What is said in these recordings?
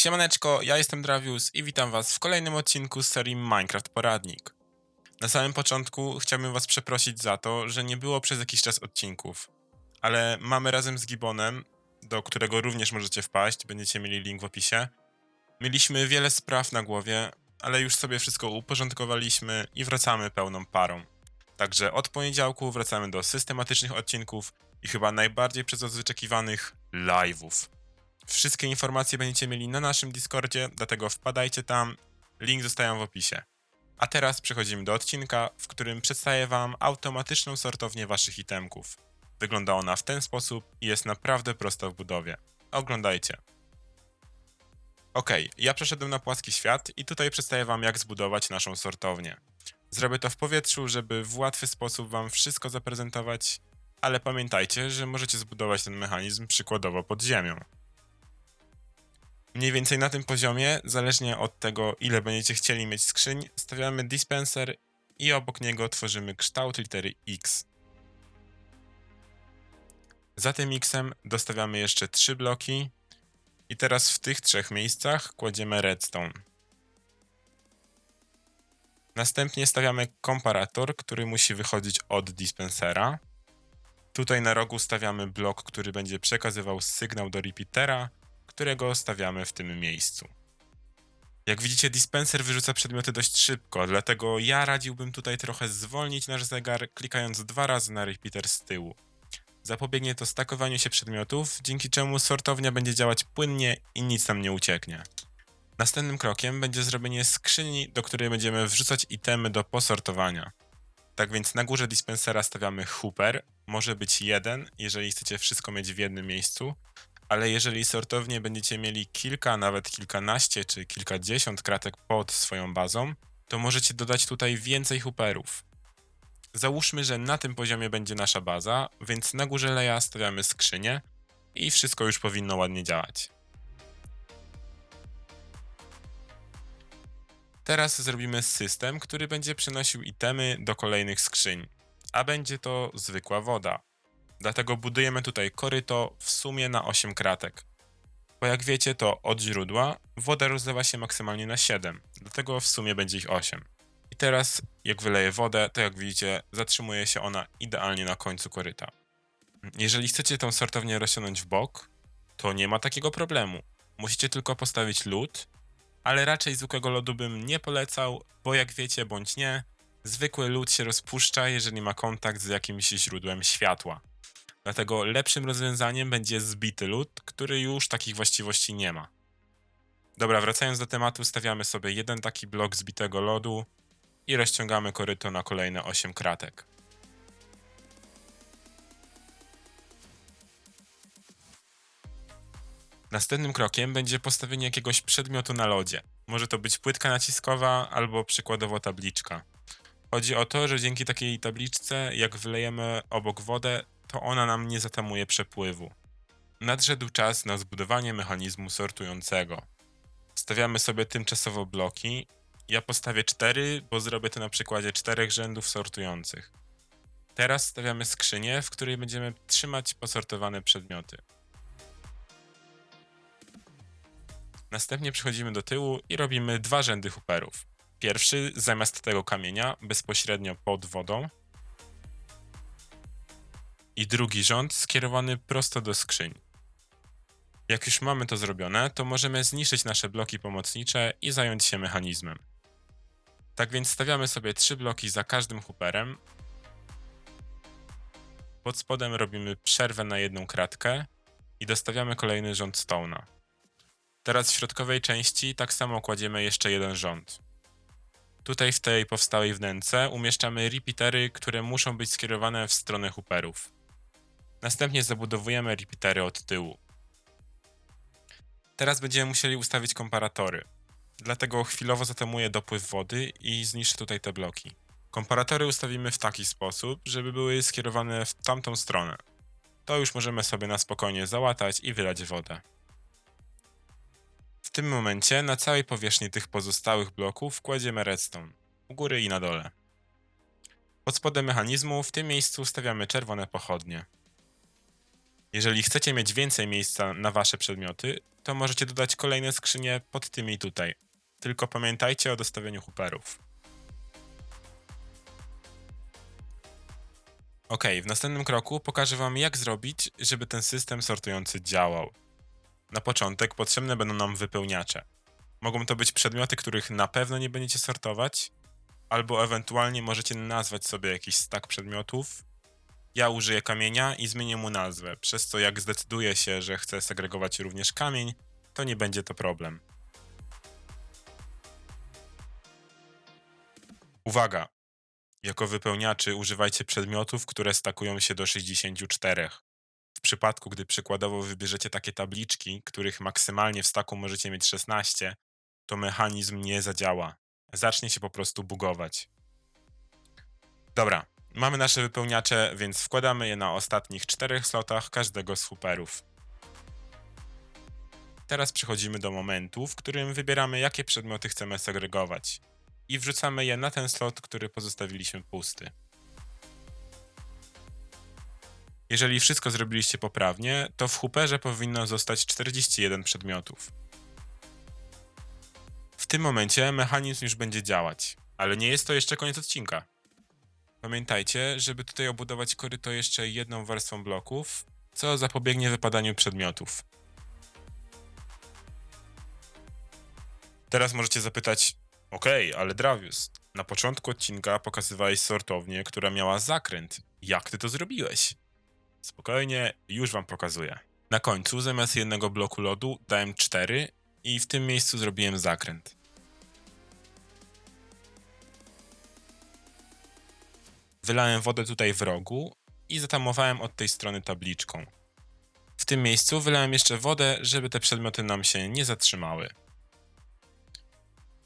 Siemaneczko, ja jestem Dravius i witam was w kolejnym odcinku z serii Minecraft Poradnik. Na samym początku chciałbym was przeprosić za to, że nie było przez jakiś czas odcinków. Ale mamy razem z Gibonem, do którego również możecie wpaść, będziecie mieli link w opisie. Mieliśmy wiele spraw na głowie, ale już sobie wszystko uporządkowaliśmy i wracamy pełną parą. Także od poniedziałku wracamy do systematycznych odcinków i chyba najbardziej przez wyczekiwanych live'ów. Wszystkie informacje będziecie mieli na naszym Discordzie, dlatego wpadajcie tam. Link zostają w opisie. A teraz przechodzimy do odcinka, w którym przedstawię Wam automatyczną sortownię Waszych itemków. Wygląda ona w ten sposób i jest naprawdę prosta w budowie. Oglądajcie. Ok, ja przeszedłem na płaski świat i tutaj przedstawię Wam jak zbudować naszą sortownię. Zrobię to w powietrzu, żeby w łatwy sposób Wam wszystko zaprezentować, ale pamiętajcie, że możecie zbudować ten mechanizm przykładowo pod ziemią. Mniej więcej na tym poziomie, zależnie od tego, ile będziecie chcieli mieć skrzyń, stawiamy dispenser i obok niego tworzymy kształt litery X. Za tym Xem dostawiamy jeszcze trzy bloki i teraz w tych trzech miejscach kładziemy redstone. Następnie stawiamy komparator, który musi wychodzić od dispensera. Tutaj na rogu stawiamy blok, który będzie przekazywał sygnał do repeatera, którego stawiamy w tym miejscu. Jak widzicie, dispenser wyrzuca przedmioty dość szybko, dlatego ja radziłbym tutaj trochę zwolnić nasz zegar, klikając dwa razy na repeater z tyłu. Zapobiegnie to stakowaniu się przedmiotów, dzięki czemu sortownia będzie działać płynnie i nic nam nie ucieknie. Następnym krokiem będzie zrobienie skrzyni, do której będziemy wrzucać itemy do posortowania. Tak więc na górze dispensera stawiamy hooper, może być jeden, jeżeli chcecie wszystko mieć w jednym miejscu, ale jeżeli sortownie będziecie mieli kilka, nawet kilkanaście czy kilkadziesiąt kratek pod swoją bazą, to możecie dodać tutaj więcej hooperów. Załóżmy, że na tym poziomie będzie nasza baza, więc na górze leja stawiamy skrzynię i wszystko już powinno ładnie działać. Teraz zrobimy system, który będzie przenosił itemy do kolejnych skrzyń, a będzie to zwykła woda. Dlatego budujemy tutaj koryto w sumie na 8 kratek. Bo jak wiecie, to od źródła woda rozlewa się maksymalnie na 7, dlatego w sumie będzie ich 8. I teraz, jak wyleję wodę, to jak widzicie, zatrzymuje się ona idealnie na końcu koryta. Jeżeli chcecie tą sortownię rozciągnąć w bok, to nie ma takiego problemu. Musicie tylko postawić lód, ale raczej zwykłego lodu bym nie polecał, bo jak wiecie bądź nie, zwykły lód się rozpuszcza, jeżeli ma kontakt z jakimś źródłem światła. Dlatego lepszym rozwiązaniem będzie zbity lód, który już takich właściwości nie ma. Dobra, wracając do tematu, stawiamy sobie jeden taki blok zbitego lodu i rozciągamy koryto na kolejne 8 kratek. Następnym krokiem będzie postawienie jakiegoś przedmiotu na lodzie. Może to być płytka naciskowa albo przykładowo tabliczka. Chodzi o to, że dzięki takiej tabliczce, jak wylejemy obok wodę, to ona nam nie zatamuje przepływu. Nadszedł czas na zbudowanie mechanizmu sortującego. Stawiamy sobie tymczasowo bloki. Ja postawię cztery, bo zrobię to na przykładzie czterech rzędów sortujących. Teraz stawiamy skrzynię, w której będziemy trzymać posortowane przedmioty. Następnie przechodzimy do tyłu i robimy dwa rzędy hooperów. Pierwszy zamiast tego kamienia, bezpośrednio pod wodą, i drugi rząd skierowany prosto do skrzyń. Jak już mamy to zrobione, to możemy zniszczyć nasze bloki pomocnicze i zająć się mechanizmem. Tak więc stawiamy sobie trzy bloki za każdym hooperem. Pod spodem robimy przerwę na jedną kratkę i dostawiamy kolejny rząd stone'a. Teraz w środkowej części tak samo kładziemy jeszcze jeden rząd. Tutaj w tej powstałej wnęce umieszczamy repeatery, które muszą być skierowane w stronę hooperów. Następnie zabudowujemy repeatery od tyłu. Teraz będziemy musieli ustawić komparatory. Dlatego chwilowo zatamuję dopływ wody i zniszczę tutaj te bloki. Komparatory ustawimy w taki sposób, żeby były skierowane w tamtą stronę. To już możemy sobie na spokojnie załatać i wylać wodę. W tym momencie na całej powierzchni tych pozostałych bloków kładziemy redstone, u góry i na dole. Pod spodem mechanizmu w tym miejscu stawiamy czerwone pochodnie. Jeżeli chcecie mieć więcej miejsca na wasze przedmioty, to możecie dodać kolejne skrzynie pod tymi tutaj. Tylko pamiętajcie o dostawieniu hooperów. Ok, w następnym kroku pokażę Wam, jak zrobić, żeby ten system sortujący działał. Na początek potrzebne będą nam wypełniacze. Mogą to być przedmioty, których na pewno nie będziecie sortować, albo ewentualnie możecie nazwać sobie jakiś stack przedmiotów. Ja użyję kamienia i zmienię mu nazwę, przez co jak zdecyduję się, że chcę segregować również kamień, to nie będzie to problem. Uwaga! Jako wypełniaczy używajcie przedmiotów, które stakują się do 64. W przypadku, gdy przykładowo wybierzecie takie tabliczki, których maksymalnie w staku możecie mieć 16, to mechanizm nie zadziała. Zacznie się po prostu bugować. Dobra, mamy nasze wypełniacze, więc wkładamy je na ostatnich czterech slotach każdego z hooperów. Teraz przechodzimy do momentu, w którym wybieramy, jakie przedmioty chcemy segregować i wrzucamy je na ten slot, który pozostawiliśmy pusty. Jeżeli wszystko zrobiliście poprawnie, to w hooperze powinno zostać 41 przedmiotów. W tym momencie mechanizm już będzie działać, ale nie jest to jeszcze koniec odcinka. Pamiętajcie, żeby tutaj obudować koryto jeszcze jedną warstwą bloków, co zapobiegnie wypadaniu przedmiotów. Teraz możecie zapytać, okej, ale Dravius, na początku odcinka pokazywałeś sortownię, która miała zakręt. Jak ty to zrobiłeś? Spokojnie, już wam pokazuję. Na końcu zamiast jednego bloku lodu dałem 4 i w tym miejscu zrobiłem zakręt. Wylałem wodę tutaj w rogu i zatamowałem od tej strony tabliczką. W tym miejscu wylałem jeszcze wodę, żeby te przedmioty nam się nie zatrzymały.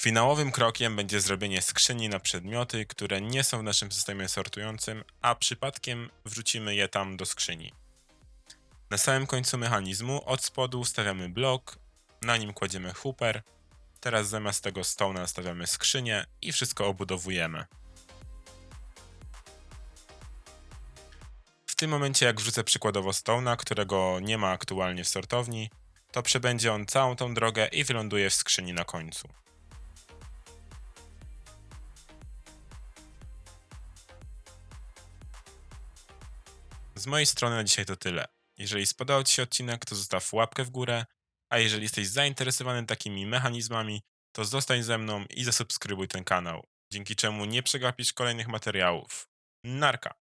Finałowym krokiem będzie zrobienie skrzyni na przedmioty, które nie są w naszym systemie sortującym, a przypadkiem wrzucimy je tam do skrzyni. Na samym końcu mechanizmu od spodu stawiamy blok, na nim kładziemy hooper, teraz zamiast tego stołna stawiamy skrzynię i wszystko obudowujemy. W tym momencie jak wrzucę przykładowo stołna, którego nie ma aktualnie w sortowni, to przebędzie on całą tą drogę i wyląduje w skrzyni na końcu. Z mojej strony na dzisiaj to tyle. Jeżeli spodobał Ci się odcinek, to zostaw łapkę w górę, a jeżeli jesteś zainteresowany takimi mechanizmami, to zostań ze mną i zasubskrybuj ten kanał, dzięki czemu nie przegapisz kolejnych materiałów. Narka!